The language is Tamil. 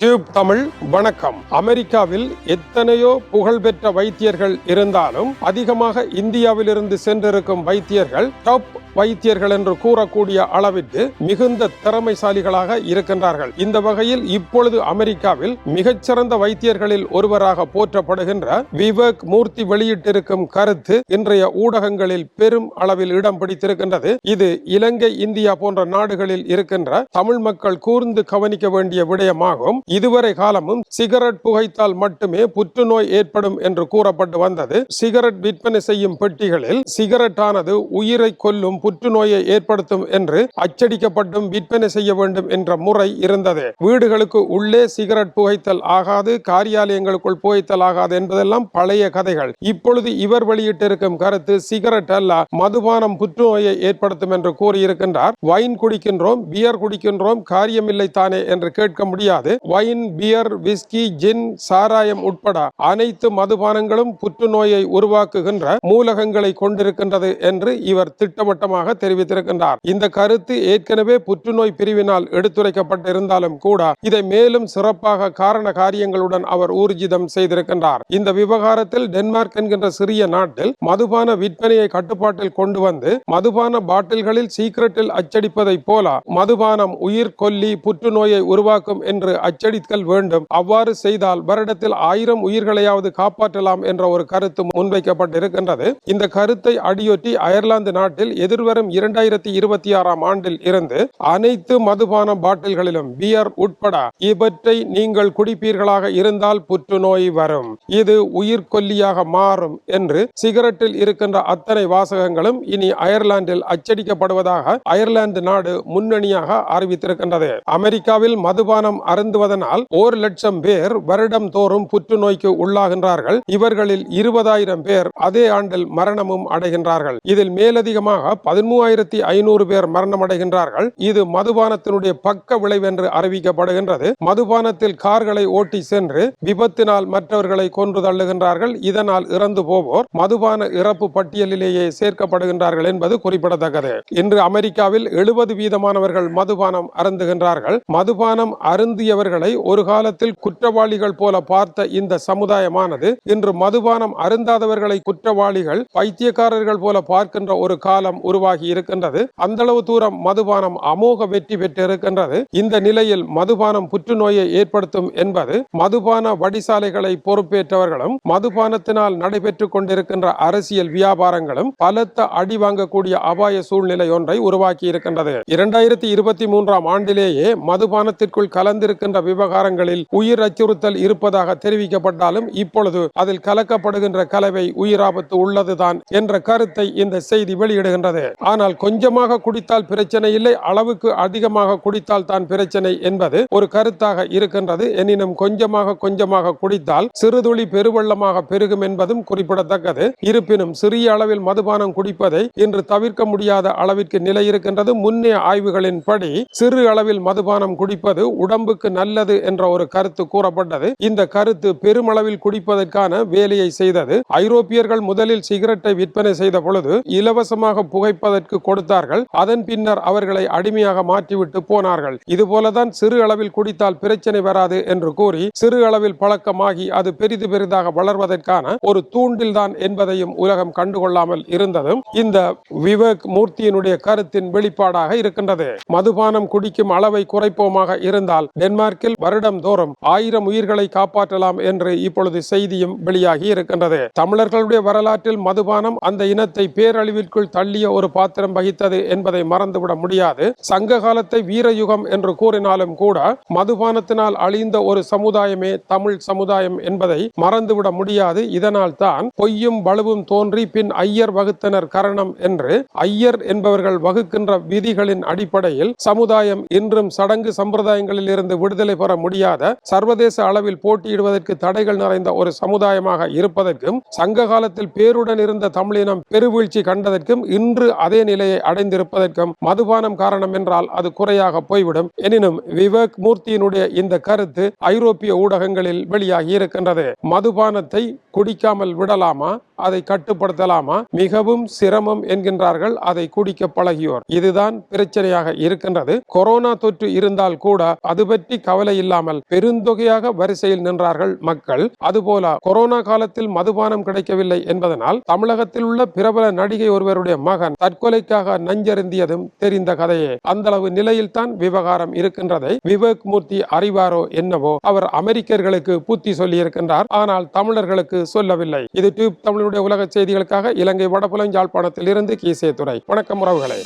டியூப் தமிழ் வணக்கம். அமெரிக்காவில் எத்தனையோ புகழ்பெற்ற வைத்தியர்கள் இருந்தாலும் அதிகமாக இந்தியாவிலிருந்து சென்றிருக்கும் வைத்தியர்கள் டாப் வைத்தியர்கள் என்று கூறக்கூடிய அளவிற்கு மிகுந்த திறமைசாலிகளாக இருக்கின்றார்கள். இந்த வகையில் இப்பொழுது அமெரிக்காவில் மிகச்சிறந்த வைத்தியர்களில் ஒருவராக போற்றப்படுகின்ற விவேக் மூர்த்தி வெளியிட்டிருக்கும் கருத்து இன்றைய ஊடகங்களில் பெரும் அளவில் இடம் பிடித்திருக்கின்றது. இது இலங்கை இந்தியா போன்ற நாடுகளில் இருக்கின்ற தமிழ் மக்கள் கூர்ந்து கவனிக்க வேண்டிய விடயமாகும். இதுவரை காலமும் சிகரெட் புகைத்தால் மட்டுமே புற்றுநோய் ஏற்படும் என்று கூறப்பட்டு வந்தது. சிகரெட் விற்பனை செய்யும் பெட்டிகளில் சிகரெட் ஆனது உயிரை கொல்லும் புற்றுநோயை ஏற்படுத்தும் என்று அச்சடிக்கப்பட்டும் விற்பனை செய்ய வேண்டும் என்ற முறை இருந்தது. வீடுகளுக்கு உள்ளே சிகரெட் புகைத்தல் ஆகாது காரியாலயங்களுக்குள் புகைத்தல் ஆகாது என்பதெல்லாம் பழைய கதைகள். இப்பொழுது இவர் வெளியிட்டிருக்கும் கருத்து சிகரெட் அல்ல மதுபானம் புற்றுநோயை ஏற்படுத்தும் என்று கூறியிருக்கின்றார். வைன் குடிக்கின்றோம் பியர் குடிக்கின்றோம் காரியமில்லை தானே என்று கேட்க முடியாது. வைன் பியர் விஸ்கி ஜின் சாராயம் உட்பட அனைத்து மதுபானங்களும் புற்றுநோயை உருவாக்குகின்ற மூலகங்களை கொண்டிருக்கின்றது என்று இவர் திட்டவட்டமாக தெரிவித்திருக்கின்றார். இந்த கருத்து ஏற்கனவே புற்றுநோய் பிரிவினால் எடுத்துரைக்கப்பட்டிருந்தாலும் கூட இதை மேலும் சிறப்பாக காரண காரியங்களுடன் அவர் ஊர்ஜிதம் செய்திருக்கின்றார். இந்த விவகாரத்தில் டென்மார்க் என்கின்ற சிறிய நாட்டில் மதுபான விற்பனையை கட்டுப்பாட்டில் கொண்டு வந்து மதுபான பாட்டில்களில் சீக்கிரட்டில் அச்சடிப்பதைப் போல மதுபானம் உயிர் கொல்லி புற்றுநோயை உருவாக்கும் என்று அச்சடித்தல் வேண்டும். அவ்வாறு செய்தால் வருடத்தில் ஆயிரம் உயிர்களையாவது காப்பாற்றலாம் என்ற ஒரு கருத்து முன்வைக்கப்பட்டிருக்கின்றது. இந்த கருத்தை அடியொட்டி அயர்லாந்து நாட்டில் எதிர்வரும் இரண்டாயிரத்தி இருபத்தி ஆறாம் ஆண்டில் இருந்து அனைத்து மதுபான பாட்டில்களிலும் பியர் உட்பட இவற்றை நீங்கள் குடிப்பீர்களாக இருந்தால் புற்றுநோய் வரும். இது உயிர்கொல்லியாக மாறும் என்று சிகரெட்டில் இருக்கின்ற அத்தனை வாசகங்களும் இனி அயர்லாந்தில் அச்சடிக்கப்படுவதாக அயர்லாந்து நாடு முன்னணியாக அறிவித்திருக்கின்றது. அமெரிக்காவில் மதுபானம் அருந்துவதனால் ஒரு லட்சம் பேர் வருடம் தோறும் புற்றுநோய்க்கு உள்ளாகின்றார்கள். இவர்களில் இருபதாயிரம் பேர் அதே ஆண்டில் மரணமும் அடைகின்றார்கள். இதில் மேலதிகமாக பதிமூவாயிரத்தி ஐநூறு பேர் மரணமடைகின்றார்கள். இது மதுபானத்தினுடைய பக்க விளைவென்று அறிவிக்கப்படுகின்றது. மதுபானத்தில் கார்களை ஓட்டி சென்று விபத்தினால் மற்றவர்களை கொன்று தள்ளுகின்றார்கள். இதனால் இறந்து போவோர் மதுபான இறப்பு பட்டியலிலேயே சேர்க்கப்படுகின்றார்கள் என்பது குறிப்பிடத்தக்கது. இன்று அமெரிக்காவில் எழுபது வீதமானவர்கள் மதுபானம் அருந்துகின்றார்கள். மதுபானம் அருந்தியவர்களை ஒரு காலத்தில் குற்றவாளிகள் போல பார்த்த இந்த சமுதாயமானது இன்று மதுபானம் அருந்தாதவர்களை குற்றவாளிகள் பைத்தியக்காரர்கள் போல பார்க்கின்ற ஒரு காலம் உருவாகி இருக்கின்றது. அந்த அளவு தூரம் மதுபானம் அமோக வெற்றி பெற்று இருக்கின்றது. இந்த நிலையில் மதுபானம் புற்றுநோயை ஏற்படுத்தும் என்பது மதுபான வடிசாலைகளை பொறுப்பேற்றவர்களும் மதுபானத்தினால் நடைபெற்றுக் கொண்டிருக்கின்ற அரசியல் வியாபாரங்களும் பலத்த அடி வாங்கக்கூடிய அபாய சூழ்நிலை ஒன்றை உருவாக்கி இருக்கின்றது. இரண்டாயிரத்தி இருபத்தி மூன்றாம் ஆண்டிலேயே மதுபானத்திற்குள் கலந்திருக்கின்ற விவகாரங்களில் உயிர் அச்சுறுத்தல் இருப்பதாக தெரிவிக்கப்பட்டாலும் இப்பொழுது அதில் கலக்கப்படுகின்ற கலவை உயிராபத்து உள்ளதுதான் என்ற கருத்தை இந்த செய்தி வெளியிடுகின்றது. ஆனால் கொஞ்சமாக குடித்தால் பிரச்சனை இல்லை அளவுக்கு அதிகமாக குடித்தால் தான் பிரச்சனை என்பது ஒரு கருத்தாக இருக்கின்றது. எனினும் கொஞ்சமாக கொஞ்சமாக குடித்தால் சிறுதுளி பெருவெள்ளமாக பெருகும் என்பதும் குறிப்பிடத்தக்கது. இருப்பினும் சிறிய அளவில் மதுபானம் குடிப்பதை இன்று தவிர்க்க முடியாத அளவிற்கு நிலை இருக்கின்றது. முன்னே ஆய்வுகளின்படி சிறு அளவில் மதுபானம் குடிப்பது உடம்புக்கு நல்லது என்ற ஒரு கருத்து கூறப்பட்டது. இந்த கருத்து பெருமளவில் குடிப்பதற்கான வேலையை செய்தது ஐரோப்பியர்கள் முதலில் சிகரெட்டை விற்பனை செய்த பொழுது இலவசமாக குடிப்பதற்கு கொடுத்தார்கள். அதன் பின்னர் அவர்களை அடிமையாக மாற்றிவிட்டு போனார்கள். இதுபோலதான் சிறு அளவில் குடித்தால் பிரச்சனை வராது என்று கூறி சிறு அளவில் பழக்கமாகி அது பெரிது பெரிதாக வளர்வதற்கான ஒரு தூண்டில் தான் என்பதையும் உலகம் கண்டுகொள்ளாமல் இருந்ததும் இந்த விவேக் மூர்த்தியினுடைய கருத்தின் வெளிப்பாடாக இருக்கின்றது. மதுபானம் குடிக்கும் அளவை குறைப்போமாக இருந்தால் டென்மார்க்கில் வருடம் தோறும் ஆயிரம் உயிர்களை காப்பாற்றலாம் என்று இப்பொழுது செய்தியும் வெளியாகி இருக்கின்றது. தமிழர்களுடைய வரலாற்றில் மதுபானம் அந்த இனத்தை பேரழிவிற்குள் தள்ளிய ஒரு ஒரு பாத்திரம் வகித்தது என்பதை மறந்துவிட முடியாது. சங்க காலத்தை வீரயுகம் என்று கூறினாலும் கூட மதுபானத்தினால் அழிந்த ஒரு சமுதாயமே தமிழ் சமுதாயம் என்பதை மறந்துவிட முடியாது. இதனால் தான் பொய்யும் வலுவும் தோன்றி பின் ஐயர் வகுத்தனர் கரணம் என்று ஐயர் என்பவர்கள் வகுக்கின்ற விதிகளின் அடிப்படையில் சமுதாயம் இன்றும் சடங்கு சம்பிரதாயங்களில் இருந்து விடுதலை பெற முடியாத சர்வதேச அளவில் போட்டியிடுவதற்கு தடைகள் நிறைந்த ஒரு சமுதாயமாக இருப்பதற்கும் சங்க காலத்தில் பேருடன் இருந்த தமிழினம் பெருவீழ்ச்சி கண்டதற்கும் இன்று அதே நிலையை அடைந்திருப்பதற்கும் மதுபானம் காரணம் என்றால் அது குறையாக போய்விடும். எனினும் விவேக் மூர்த்தியினுடைய இந்த கருத்து ஐரோப்பிய ஊடகங்களில் வெளியாகி இருக்கின்றது. மதுபானத்தை குடிக்காமல் விடலாமா? அதை கட்டுப்படுத்தலாமா? மிகவும் சிரமம் என்கின்றார்கள். அதை குடிக்க பழகியோர். இதுதான் பிரச்சனையாக இருக்கின்றது. கொரோனா தொற்று இருந்தால் கூட அது பற்றி கவலை இல்லாமல் பெருந்தொகையாக வரிசையில் நின்றார்கள் மக்கள். அதுபோல கொரோனா காலத்தில் மதுபானம் கிடைக்கவில்லை என்பதனால் தமிழகத்தில் உள்ள பிரபல நடிகை ஒருவருடைய மகன் தற்கொலைக்காக நஞ்சருந்தியதும் தெரிந்த கதையே. அந்த அளவு நிலையில் தான் விவகாரம் இருக்கின்றதை விவேக் மூர்த்தி அறிவாரோ என்னவோ அவர் அமெரிக்கர்களுக்கு புத்தி சொல்லி இருக்கின்றார் ஆனால் தமிழர்களுக்கு சொல்லவில்லை. இது டியூப் தமிழுடைய உலக செய்திகளுக்காக இலங்கை வடபுலம் யாழ்ப்பாணத்தில் இருந்து கீசே துறை வணக்கம் உறவுகளே.